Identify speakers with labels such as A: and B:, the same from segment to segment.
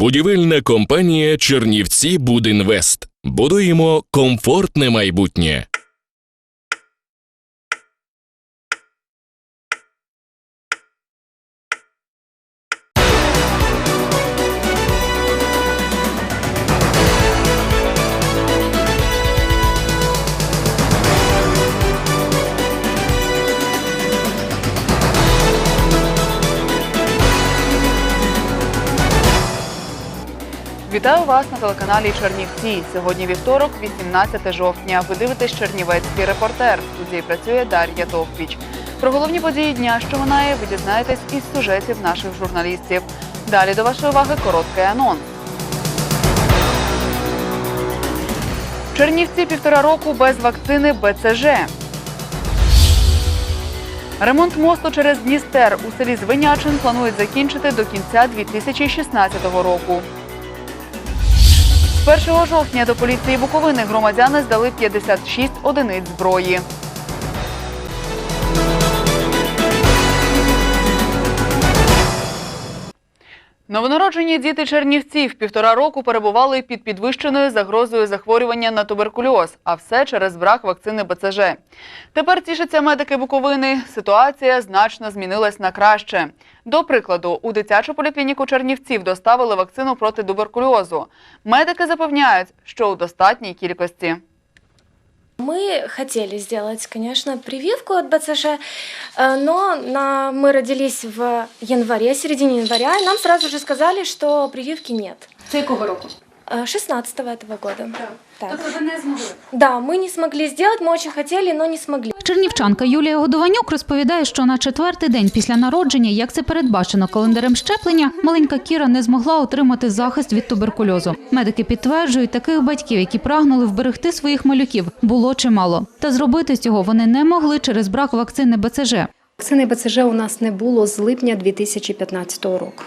A: Будівельна компанія Чернівці Будінвест. Будуємо комфортне майбутнє.
B: Вітаю вас на телеканалі Чернівці. Сьогодні вівторок, 18 жовтня. Ви дивитесь Чернівецький репортер. В студії працює Дар'я Товпіч. Про головні події дня, що минає, ви дізнаєтесь із сюжетів наших журналістів. Далі до вашої уваги короткий анонс. Чернівці півтора року без вакцини БЦЖ. Ремонт мосту через Дністер у селі Звинячин планують закінчити до кінця 2016 року. З 1 жовтня до поліції Буковини громадяни здали 56 одиниць зброї. Новонароджені діти Чернівців півтора року перебували під підвищеною загрозою захворювання на туберкульоз, а все через брак вакцини БЦЖ. Тепер тішаться медики Буковини. Ситуація значно змінилась на краще. До прикладу, у дитячу поліклініку Чернівців доставили вакцину проти туберкульозу. Медики запевняють, що у достатній кількості.
C: Мы хотели сделать, конечно, прививку от БЦЖ, э, но на, мы родились в январе, середине января, и нам сразу же сказали, что прививки нет.
D: Це якого року?
C: Э, 16 этого года. Так.
D: Тобто ви не змогли.
C: Да, мы не смогли сделать, мы очень хотели, но не смогли.
E: Чернівчанка Юлія Годованюк розповідає, що на четвертий день після народження, як це передбачено календарем щеплення, маленька Кіра не змогла отримати захист від туберкульозу. Медики підтверджують, таких батьків, які прагнули вберегти своїх малюків, було чимало. Та зробити цього вони не могли через брак вакцини БЦЖ.
F: Вакцини БЦЖ у нас не було з липня 2015 року.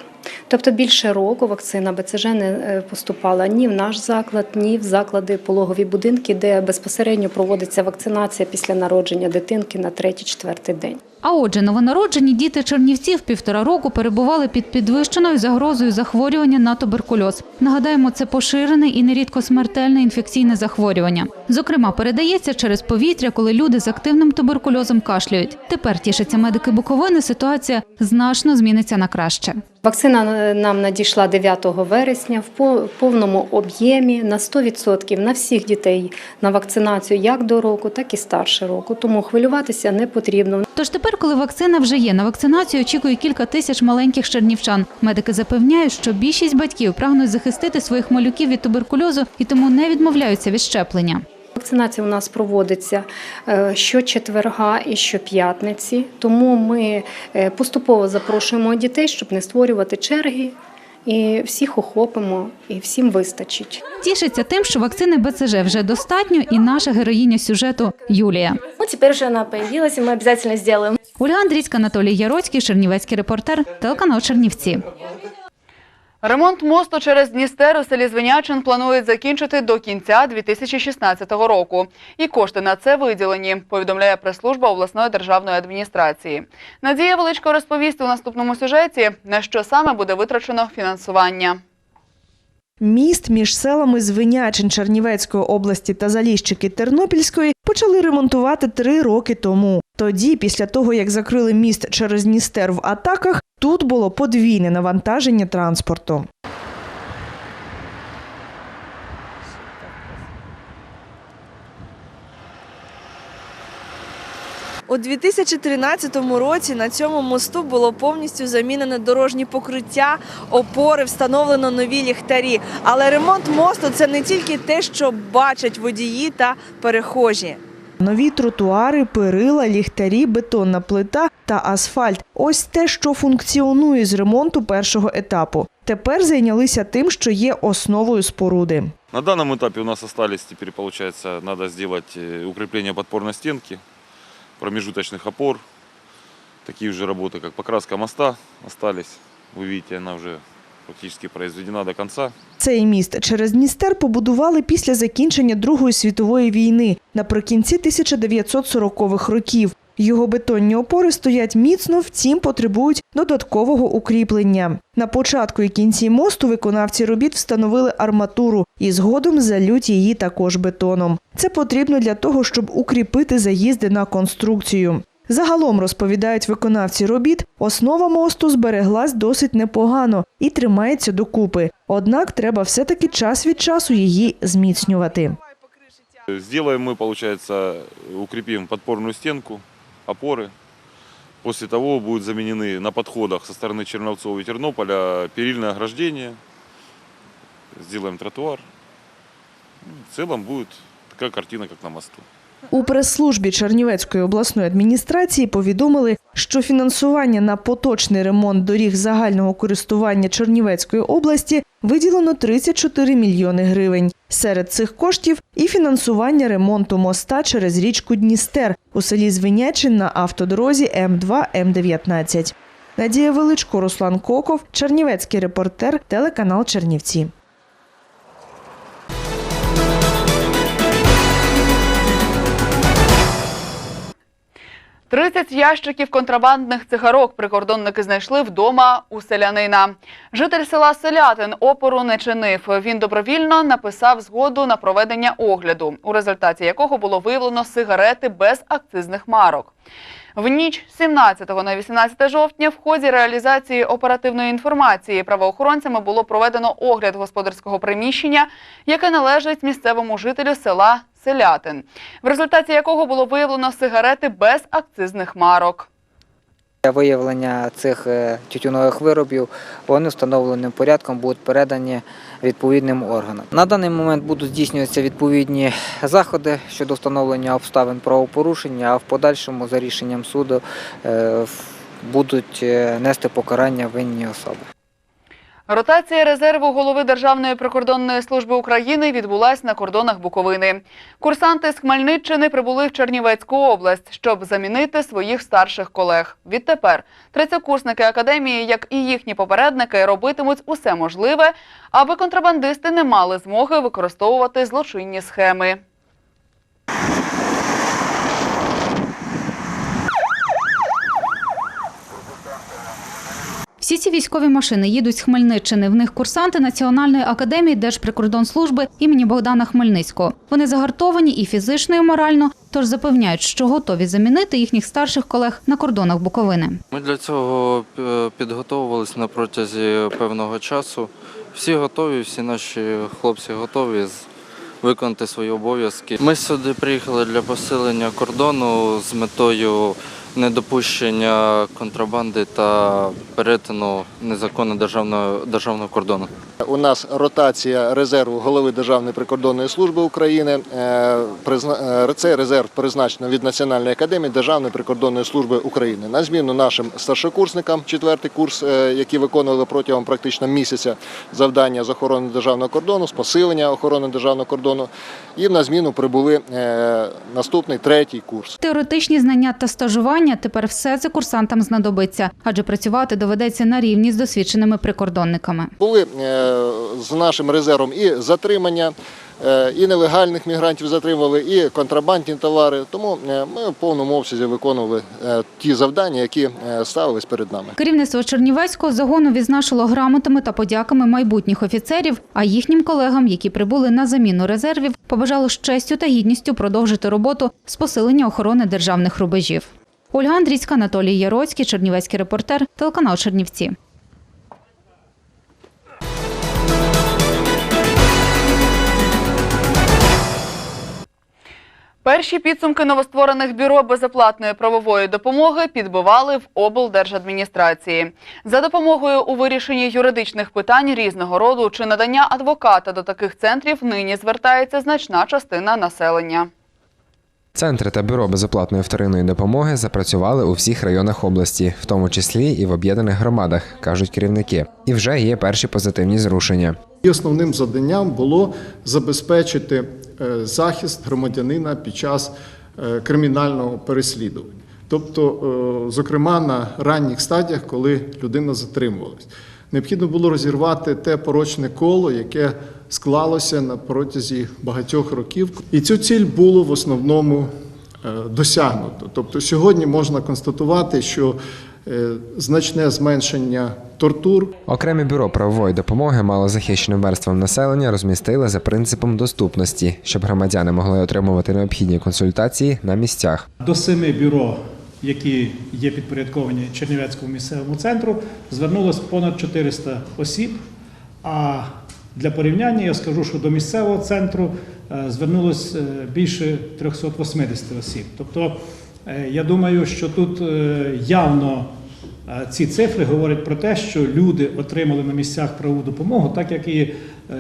F: Тобто більше року вакцина БЦЖ не е, поступала ні в наш заклад, ні в заклади пологові будинки, де безпосередньо проводиться вакцинація після народження дитинки на третій-четвертий день.
E: А отже, новонароджені діти Чернівців півтора року перебували під підвищеною загрозою захворювання на туберкульоз. Нагадаємо, це поширене і нерідко смертельне інфекційне захворювання. Зокрема, передається через повітря, коли люди з активним туберкульозом кашляють. Тепер тішаться медики Буковини. Ситуація значно зміниться на краще.
F: Вакцина нам надійшла 9 вересня в повному об'ємі на 100% на всіх дітей на вакцинацію як до року, так і старше року. Тому хвилюватися не потрібно.
E: Тож тепер, коли вакцина вже є, на вакцинацію очікує кілька тисяч маленьких чернівчан. Медики запевняють, що більшість батьків прагнуть захистити своїх малюків від туберкульозу і тому не відмовляються від щеплення.
F: Вакцинація у нас проводиться е, щочетверга і щоп'ятниці, тому ми е, поступово запрошуємо дітей, щоб не створювати черги, і всіх охопимо, і всім вистачить.
E: Тішиться тим, що вакцини БЦЖ вже достатньо, і наша героїня сюжету Юлія.
C: Ну, тепер вже вона появилась, и мы обязательно сделаем.
E: Ольга Андрійська, Анатолій Яроцький, Чернівецький репортер, телеканал Чернівці.
B: Ремонт мосту через Дністер у селі Звинячин планують закінчити до кінця 2016 року. І кошти на це виділені, повідомляє прес-служба обласної державної адміністрації. Надія Величко розповість у наступному сюжеті, на що саме буде витрачено фінансування.
G: Міст між селами Звинячин Чернівецької області та Заліщики Тернопільської почали ремонтувати три роки тому. Тоді, після того як закрили міст через Дністер в атаках, тут було подвійне навантаження транспорту.
H: У 2013 році на цьому мосту було повністю замінене дорожнє покриття, опори, встановлено нові ліхтарі. Але ремонт мосту це не тільки те, що бачать водії та перехожі.
G: Нові тротуари, перила, ліхтарі, бетонна плита та асфальт ось те, що функціонує з ремонту першого етапу. Тепер зайнялися тим, що є основою споруди.
I: На данном этапе у нас остались, теперь получается, надо сделать э, укрепление подпорной стенки, промежуточных опор. Такие же работы, как покраска моста остались. Вы видите, она уже практически произведена до конца.
G: Цей міст через Дністер побудували після закінчення Другої світової війни наприкінці 1940-х років. Його бетонні опори стоять міцно, втім потребують додаткового укріплення. На початку і кінці мосту виконавці робіт встановили арматуру і згодом залють її також бетоном. Це потрібно для того, щоб укріпити заїзди на конструкцію. Загалом розповідають виконавці робіт, основа мосту збереглась досить непогано і тримається докупи. Однак треба все-таки час від часу її зміцнювати.
I: Сделаем мы, получается, укрепим подпорную стенку, опоры. После того будут заменены на подходах со стороны Черновцова и Тернополя перильное ограждение. Сделаем тротуар. Ну, В целом будет такая картина, как на мосту.
G: У прес-службі Чернівецької обласної адміністрації повідомили, що фінансування на поточний ремонт доріг загального користування Чернівецької області виділено 34 мільйони гривень. Серед цих коштів і фінансування ремонту моста через річку Дністер у селі Звинячин на автодорозі М2 М19. Надія Величко, Руслан Коков, Чернівецький репортер, телеканал Чернівці.
B: 30 ящиків контрабандних цигарок прикордонники знайшли вдома у селянина. Житель села Селятин опору не чинив. Він добровільно написав згоду на проведення огляду, у результаті якого було виявлено сигарети без акцизних марок. В ніч 17 на 18 жовтня в ході реалізації оперативної інформації правоохоронцями було проведено огляд господарського приміщення, яке належить місцевому жителю села Селятин, в результаті якого було виявлено сигарети без акцизних марок.
D: Виявлення цих е, тютюнових виробів вони встановленим порядком будуть передані відповідним органам. На даний момент будуть здійснюватися відповідні заходи щодо встановлення обставин правопорушення, а в подальшому за рішенням суду е, будуть е, нести покарання винні особи.
B: Ротація резерву голови Державної прикордонної служби України відбулась на кордонах Буковини. Курсанти з Хмельниччини прибули в Чернівецьку область, щоб замінити своїх старших колег. Відтепер третьокурсники академії, як і їхні попередники, робитимуть усе можливе, аби контрабандисти не мали змоги використовувати злочинні схеми.
E: Всі ці військові машини їдуть з Хмельниччини. В них курсанти Національної академії Держприкордонслужби імені Богдана Хмельницького. Вони загартовані і фізично, і морально, тож запевняють, що готові замінити їхніх старших колег на кордонах Буковини.
J: Ми для цього е, підготовувалися на протязі певного часу. Всі готові, всі наші хлопці готові виконати свої обов'язки. Ми сюди приїхали для посилення кордону з метою недопущення контрабанди та перетину незаконно державного, державного кордону.
K: У нас ротація резерву голови Державної прикордонної служби України. Е, е, Цей резерв призначено від Національної академії Державної прикордонної служби України. На зміну нашим старшокурсникам, четвертий курс, е, які виконували протягом практично місяця завдання з охорони державного кордону, з посилення охорони державного кордону. І на зміну прибули наступний третій курс.
E: Теоретичні знання та стажування тепер все це курсантам знадобиться, адже працювати доведеться на рівні з досвідченими прикордонниками.
K: Були е, з нашим резервом і затримання, е, і нелегальних мігрантів затримували, і контрабандні товари. Тому е, ми в повному обсязі виконували ті завдання, які ставились перед нами.
E: Керівництво Чернівецького загону відзначило грамотами та подяками майбутніх офіцерів, а їхнім колегам, які прибули на заміну резервів, побажало з честю та гідністю продовжити роботу з посилення охорони державних рубежів. Ольга Андрійська, Анатолій Яроцький, Чернівецький репортер, телеканал Чернівці.
B: Перші підсумки новостворених бюро безоплатної правової допомоги підбивали в облдержадміністрації. За допомогою у вирішенні юридичних питань різного роду чи надання адвоката до таких центрів нині звертається значна частина населення.
L: Центри та бюро безоплатної вторинної допомоги запрацювали у всіх районах області, в тому числі і в об'єднаних громадах, кажуть керівники. І вже є перші позитивні зрушення.
M: Основним завданням було забезпечити е, захист громадянина під час е, кримінального переслідування. Тобто, е, зокрема, на ранніх стадіях, коли людина затримувалась. Необхідно було розірвати те порочне коло, яке склалося на протязі багатьох років. І цю ціль було в основному е, досягнуто. Тобто сьогодні можна констатувати, що е, значне зменшення тортур
L: Окреме бюро правової допомоги малозахищеним верствам населення розмістили за принципом доступності, щоб громадяни могли отримувати необхідні консультації на місцях.
N: До семи бюро, які є підпорядковані Чернівецькому місцевому центру, звернулось понад 400 осіб. А для порівняння я скажу, що до місцевого центру е, звернулось е, більше 380 осіб. Тобто, е, я думаю, що тут явно ці цифри говорять про те, що люди отримали на місцях правову допомогу, так як і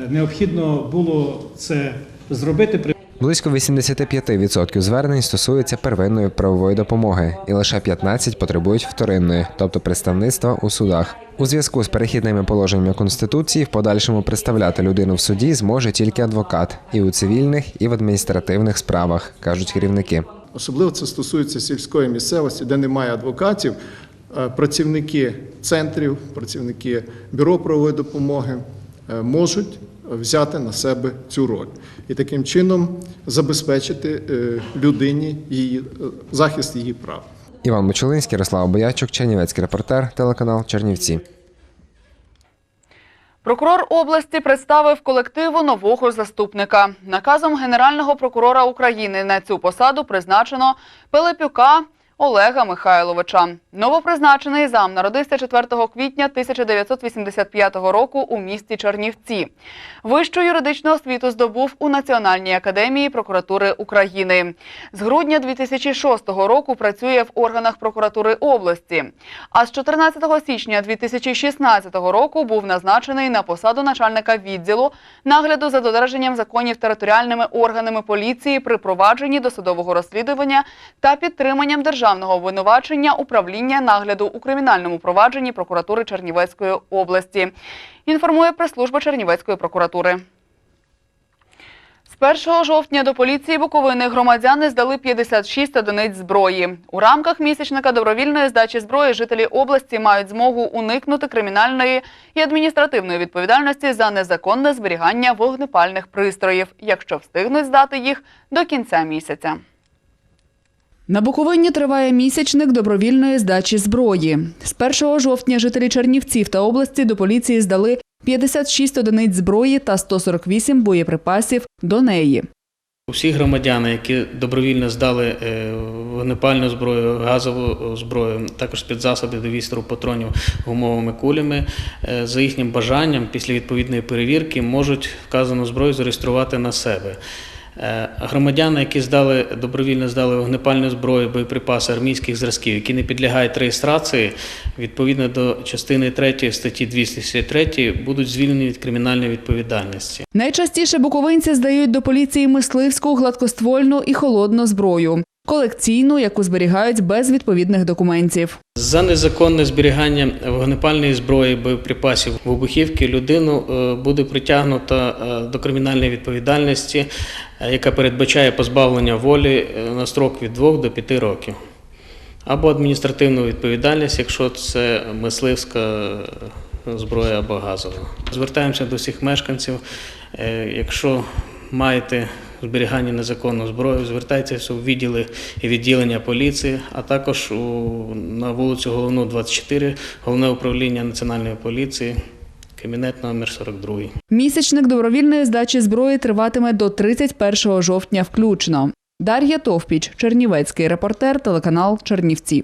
N: необхідно було це зробити
L: Близько 85% звернень стосуються первинної правової допомоги, і лише 15 потребують вторинної, тобто представництва у судах. У зв'язку з перехідними положеннями Конституції в подальшому представляти людину в суді зможе тільки адвокат і у цивільних, і в адміністративних справах, кажуть керівники.
M: Особливо це стосується сільської місцевості, де немає адвокатів. Е, Працівники центрів, працівники бюро правової допомоги е, можуть взяти на себе цю роль і таким чином забезпечити е, людині її е, захист її прав.
L: Іван Мочулинський, Ярослав Боячук, Чернівецький репортер, телеканал Чернівці.
B: Прокурор області представив колективу нового заступника. Наказом Генерального прокурора України на цю посаду призначено Пилипюка Олега Михайловича. Новопризначений зам народився 4 квітня 1985 року у місті Чернівці. Вищу юридичну освіту здобув у Національній академії прокуратури України. З грудня 2006 року працює в органах прокуратури області. А з 14 січня 2016 року був назначений на посаду начальника відділу нагляду за додержанням законів територіальними органами поліції при провадженні досудового розслідування та підтриманням державного обвинувачення управління нагляду у кримінальному провадженні прокуратури Чернівецької області. Інформує прес-служба Чернівецької прокуратури. З 1 жовтня до поліції Буковини громадяни здали 56 одиниць зброї. У рамках місячника добровільної здачі зброї жителі області мають змогу уникнути кримінальної і адміністративної відповідальності за незаконне зберігання вогнепальних пристроїв, якщо встигнуть здати їх до кінця місяця. На Буковині триває місячник добровільної здачі зброї. З 1 жовтня жителі Чернівців та області до поліції здали 56 одиниць зброї та 148 боєприпасів до неї.
O: Усі громадяни, які добровільно здали е, вогнепальну зброю, газову зброю, також спецзасоби до відстрілу патронів гумовими кулями, е, за їхнім бажанням, після відповідної перевірки, можуть вказану зброю зареєструвати на себе. Е, Громадяни, які здали добровільно здали вогнепальну зброю, боєприпаси армійських зразків, які не підлягають реєстрації, відповідно до частини 3 статті 263, будуть звільнені від кримінальної відповідальності.
B: Найчастіше буковинці здають до поліції мисливську, гладкоствольну і холодну зброю. Колекційну, яку зберігають без відповідних документів.
O: За незаконне зберігання вогнепальної зброї, боєприпасів, вибухівки людину е, буде притягнуто е, до кримінальної відповідальності, е, яка передбачає позбавлення волі на строк від 2 до 5 років. Або адміністративну відповідальність, якщо це мисливська зброя або газова. Звертаємося до всіх мешканців. Якщо маєте зберігання незаконну зброю, звертайтеся у відділи і відділення поліції, а також у, на вулицю Головну 24, головне управління Національної поліції, кабінет номер 42.
B: Місячник добровільної здачі зброї триватиме до 31 жовтня включно. Дар'я Товпіч, Чернівецький репортер, телеканал Чернівці.